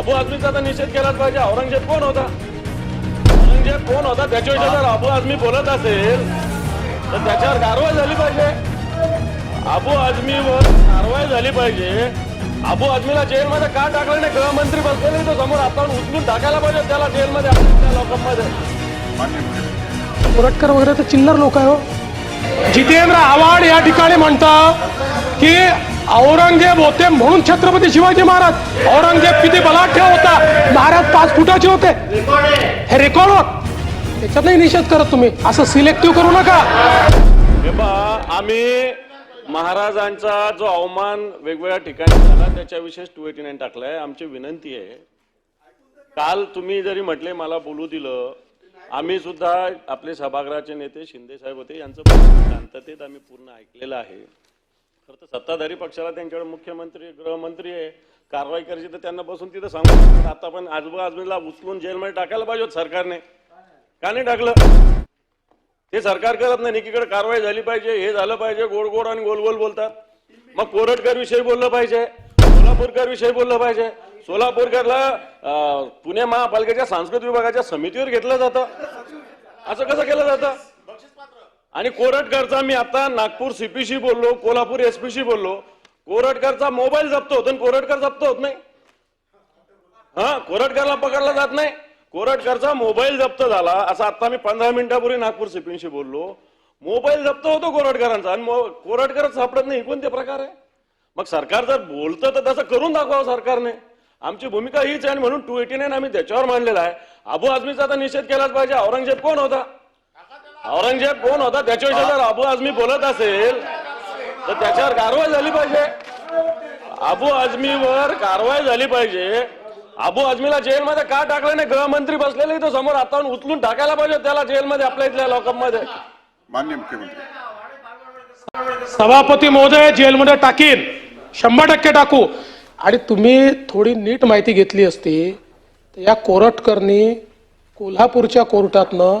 अबू आझमीचा तर निषेध केलाच पाहिजे. औरंगजेब कोण होता? औरंगजेब कोण होता? त्याच्याविषयी जर अबू आझमी बोलत असेल तर त्याच्यावर कारवाई झाली पाहिजे. अबू आझमीवर कारवाई झाली पाहिजे. अबू आझमीला जेलमध्ये का टाकलं नाही? गृहमंत्री बसलेले तो समोर आपण उचलून टाकायला पाहिजे त्याला जेलमध्ये त्या लोकांमध्ये. कोरटकर वगैरे तर चिल्लर लोक आहे हो. जितेंद्र आव्हाड या ठिकाणी म्हणतात की औरंगजेब होते म्हणून छत्रपती शिवाजी महाराज. औरंगजेब किती बलाढ्य होता. महाराज पाच फुटाचे होते. हे रेकॉर्ड त्याच्यात नाही निषेध करत तुम्ही. असं सिलेक्टिव्ह करू नका. हे आम्ही महाराजांचा जो अवमान वेगवेगळ्या ठिकाणी झाला त्याच्याविषयी टू एटी नाईन टाकलाय. आमची विनंती आहे. काल तुम्ही जरी म्हटले मला बोलू दिलं. आम्ही सुद्धा आपले सभागृहाचे नेते शिंदे साहेब होते यांचं शांततेत आम्ही पूर्ण ऐकलेलं आहे. खरं तर सत्ताधारी पक्षाला त्यांच्याकडे मुख्यमंत्री गृहमंत्री आहे. कारवाई करायची तर त्यांना बसून तिथं सांगू आता पण आजोबा आजमीला उचलून जेलमध्ये टाकायला पाहिजे सरकारने. का नाही टाकलं? ते सरकार करत नाही. एकीकडे कारवाई झाली पाहिजे हे झालं पाहिजे गोड गोड आणि गोल गोल बोलतात. मग कोरटकर विषयी बोललं पाहिजे सोलापूरकर विषयी बोललं पाहिजे. सोलापूरकरला पुणे महापालिकेच्या सांस्कृतिक विभागाच्या समितीवर घेतलं जातं. असं कसं केलं जातं? आणि कोरटकरचा मी आता नागपूर सीपीशी बोललो कोल्हापूर एसपीशी बोललो. कोरटकरचा मोबाईल जप्त होतो आणि कोरटकर जप्त होत नाही. हा कोरटकरला पकडला जात नाही. कोरटकरचा मोबाईल जप्त झाला. असं आता मी पंधरा मिनिटापूर्वी नागपूर सीपीशी बोललो. मोबाईल जप्त होतो कोरटकरांचा आणि मो- कोरटकरच सापडत नाही. कोणते प्रकार आहे? मग सरकार जर बोलतं तर तसं करून दाखवावं सरकारने. आमची भूमिका हीच आहे आणि म्हणून टू एटी नाईन आम्ही त्याच्यावर मांडलेला आहे. अबू आझमीचा तर निषेध केलाच पाहिजे. औरंगजेब कोण होता? औरंगजेब कोण होता? त्याच्याविषयी जर अबू आझमी बोलत असेल तर त्याच्यावर कारवाई झाली पाहिजे. अबू आझमीवर कारवाई झाली पाहिजे. अबू आझमीला जेलमध्ये का टाकलं नाही? गृहमंत्री बसलेले तो समोर आता उचलून टाकायला पाहिजे त्याला जेलमध्ये आपल्या इथल्या लोकांमध्ये. मान्य मुख्यमंत्री. सभापती महोदय जेलमध्ये टाकीन. शंभर टक्के टाकू. आणि तुम्ही थोडी नीट माहिती घेतली असती तर या कोरटकरनी कोल्हापूरच्या कोर्टातनं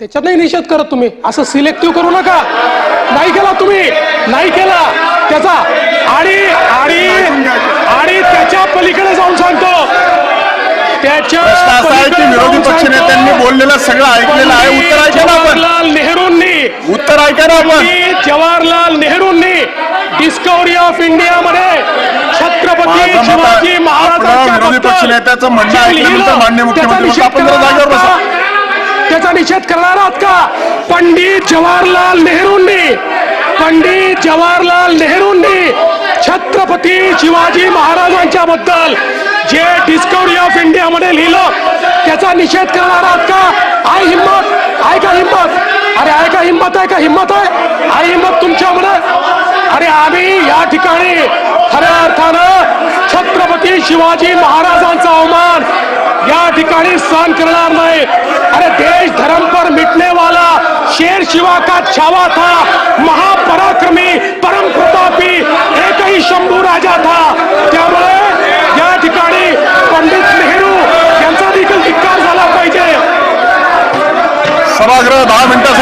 त्याच्यातही निषेध करत तुम्ही. असं सिलेक्टिव्ह करू नका. नाही केला तुम्ही. नाही केला. त्याचा आणि आणि आणि त्याच्या पलीकडे जाऊन सांगतो. त्याच्या विरोधी पक्षनेत्यांनी सांगतो, बोललेलं सगळं ऐकलेलं आहे. उत्तर ऐका जवाहरलाल नेहरूंनी. उत्तर ऐका ना आपण. जवाहरलाल नेहरूंनी डिस्कवरी ऑफ इंडिया मध्ये छत्रपती शिवाजी महाराजांच्या विरोधी पक्षनेत्याचं म्हणणं ऐकल्यानंतर त्याचा मुख्यमंत्री आपण जरा जागेवर बसा. त्याचा निषेध करणार आहात का? पंडित जवाहरलाल नेहरूंनी पंडित जवाहरलाल नेहरूंनी छत्रपती शिवाजी महाराजांच्या बद्दल जे डिस्कवरी ऑफ इंडिया मध्ये लिहिलं त्याचा निषेध करणार आहात का? आय हिंमत आहे का हिंमत? अरे आहे का हिंमत आहे का हिंमत आहे? आई हिंमत तुमच्यामध्ये अरे आम्ही या ठिकाणी खऱ्या अर्थानं छत्रपती शिवाजी महाराजांचा या सहन करणार नाही. अरे देश धर्म पर मिटने वाला शेर शिवा का छावा था महापराक्रमी परम प्रतापी एकही शंभू राजा था. त्यामुळे या ठिकाणी पंडित नेहरू यांचा देखील धिक्कार झाला पाहिजे. सभागृह दहा मिनिटं